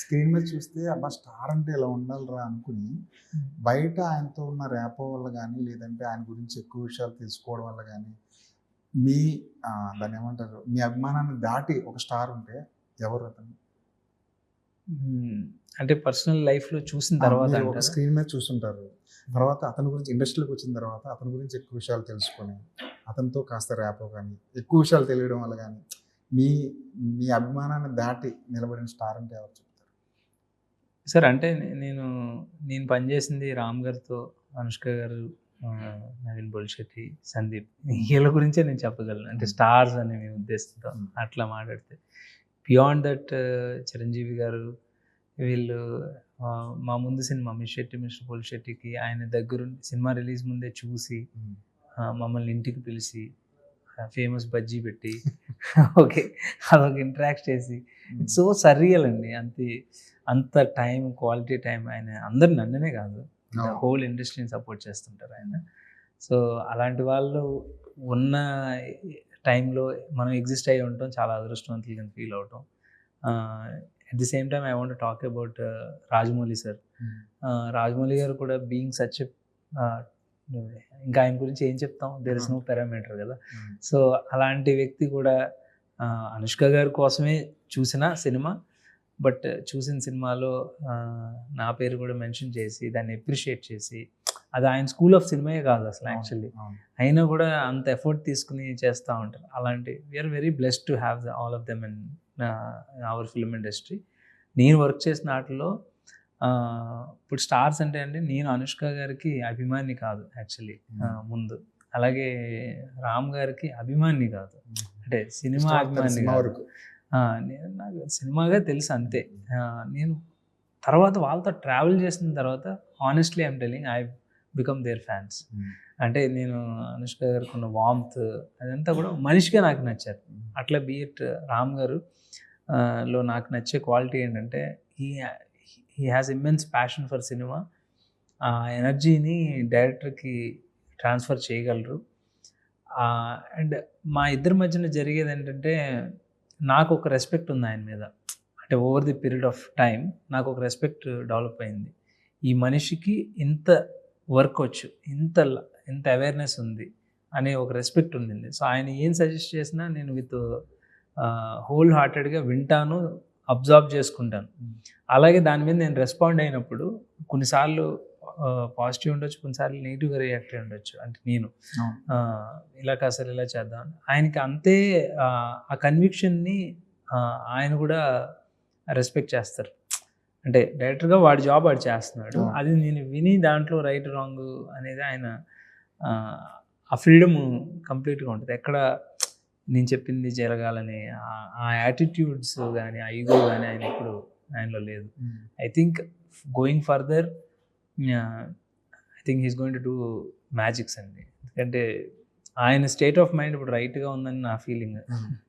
Screen మీద చూస్తే అబ్బా స్టార్ అంటే ఇలా ఉండాలిరా అనుకుని బయట ఆయనతో ఉన్న ర్యాపో వల్ల కానీ లేదంటే ఆయన గురించి ఎక్కువ విషయాలు తెలుసుకోవడం వల్ల కానీ మీ దాన్ని ఏమంటారు మీ అభిమానాన్ని దాటి ఒక స్టార్ ఉంటే ఎవరు అతను. అంటే పర్సనల్ లైఫ్లో చూసిన తర్వాత ఒక? స్క్రీన్ మీద చూస్తుంటారు తర్వాత అతని గురించి ఇండస్ట్రీలోకి వచ్చిన తర్వాత అతని గురించి ఎక్కువ విషయాలు తెలుసుకొని అతనితో కాస్త ర్యాపో కానీ ఎక్కువ విషయాలు తెలియడం వల్ల కానీ మీ మీ అభిమానాన్ని దాటి నిలబడిన స్టార్ అంటే ఎవరు సార్ అంటే నేను నేను పనిచేసింది రామ్ గారితో అనుష్క గారు నవీన్ బొల్శెట్టి సందీప్. వీళ్ళ గురించే నేను చెప్పగలను. అంటే స్టార్స్ అనే మీ ఉద్దేశంతో. అట్లా మాట్లాడితే. బియాండ్ దట్ చిరంజీవి గారు వీళ్ళు మా ముందు సినిమా మిస్ శెట్టి మిస్టర్ బొల్శెట్టికి ఆయన దగ్గర సినిమా రిలీజ్ ముందే చూసి మమ్మల్ని ఇంటికి పిలిచి ఫేమస్ బజ్జీ పెట్టి ఓకే. అదొక ఇంటరాక్ట్ చేసి. ఇట్స్ సో సర్రియల్ అండి. అంత. అంత టైం క్వాలిటీ టైం ఆయన అందరు నన్ననే కాదు. హోల్ ఇండస్ట్రీని సపోర్ట్ చేస్తుంటారు ఆయన. సో అలాంటి వాళ్ళు ఉన్న టైంలో మనం ఎగ్జిస్ట్ అయ్యి ఉంటాం చాలా అదృష్టవంతులుగా ఫీల్ అవటం at the same time I want talk about Rajamouli sir. Rajamouli గారు కూడా బీయింగ్ సచ్ ఇంకా ఆయన గురించి ఏం చెప్తాం? దేర్ ఇస్ నో పారామీటర్ కదా. సో అలాంటి వ్యక్తి కూడా అనుష్క గారి కోసమే చూసిన సినిమా. బట్ చూసిన సినిమాలో నా పేరు కూడా మెన్షన్ చేసి దాన్ని అప్రిషియేట్ చేసి అది ఆయన స్కూల్ ఆఫ్ సినిమాయే కాదు అసలు యాక్చువల్లీ అయినా కూడా అంత ఎఫర్ట్ తీసుకుని చేస్తూ ఉంటారు. అలాంటి we're very blessed to have the all of them in our film industry నేను వర్క్ చేసిన వాటిలో ఆ, ఇప్పుడు స్టార్స్ అంటే అండి నేను అనుష్క గారికి అభిమాని కాదు యాక్చువల్లీ. ముందు. అలాగే రామ్ గారికి అభిమాని కాదు. అంటే సినిమా అభిమాని వరకు. నేను నాకు సినిమాగా తెలుసు అంతే. నేను తర్వాత వాళ్ళతో ట్రావెల్ చేసిన తర్వాత honestly I'm telling I become their fans అంటే నేను అనుష్క గారికి ఉన్న వామ్త్ అదంతా కూడా మనిషిగా నాకు నచ్చారు. అట్లా బీఎట్ రామ్ గారు లో నాకు నచ్చే క్వాలిటీ ఏంటంటే ఈ he has immense passion for cinema ఆ ఎనర్జీని డైరెక్టర్కి ట్రాన్స్ఫర్ చేయగలరు. అండ్ మా ఇద్దరి మధ్యన జరిగేది ఏంటంటే నాకు ఒక రెస్పెక్ట్ ఉంది ఆయన మీద. అంటే over the period of time నాకు ఒక రెస్పెక్ట్ డెవలప్ అయింది. ఈ మనిషికి ఇంత వర్క్ వచ్చు ఇంత ఇంత అవేర్నెస్ ఉంది అనే ఒక రెస్పెక్ట్ ఉండింది. సో ఆయన ఏం సజెస్ట్ చేసినా నేను విత్ హోల్ హార్టెడ్గా వింటాను. అబ్జర్వ్ చేసుకుంటాను. అలాగే దాని మీద నేను రెస్పాండ్ అయినప్పుడు కొన్నిసార్లు పాజిటివ్ ఉండొచ్చు కొన్నిసార్లు నెగిటివ్గా రియాక్ట్ అయి ఉండొచ్చు. అంటే నేను ఇలా కాదు సార్ ఇలా చేద్దాం ఆయనకి అంతే ఆ, కన్విక్షన్ని ఆయన కూడా రెస్పెక్ట్ చేస్తారు. అంటే డైరెక్టర్గా వాడి జాబ్ వాడు చేస్తున్నాడు. అది నేను విని దాంట్లో రైట్ రాంగ్ అనేది ఆయన ఆ, ఆ ఫ్రీడమ్ కంప్లీట్గా ఉంటుంది. ఎక్కడ నేను చెప్పింది జరగాలని ఆ- యాటిట్యూడ్స్ కానీ ఆ ఈగో కానీ ఆయన ఇప్పుడు ఆయనలో లేదు. I think going further I think he's going to do magics అండి. ఎందుకంటే ఆయన స్టేట్ ఆఫ్ మైండ్ ఇప్పుడు రైట్గా ఉందని నా ఫీలింగ్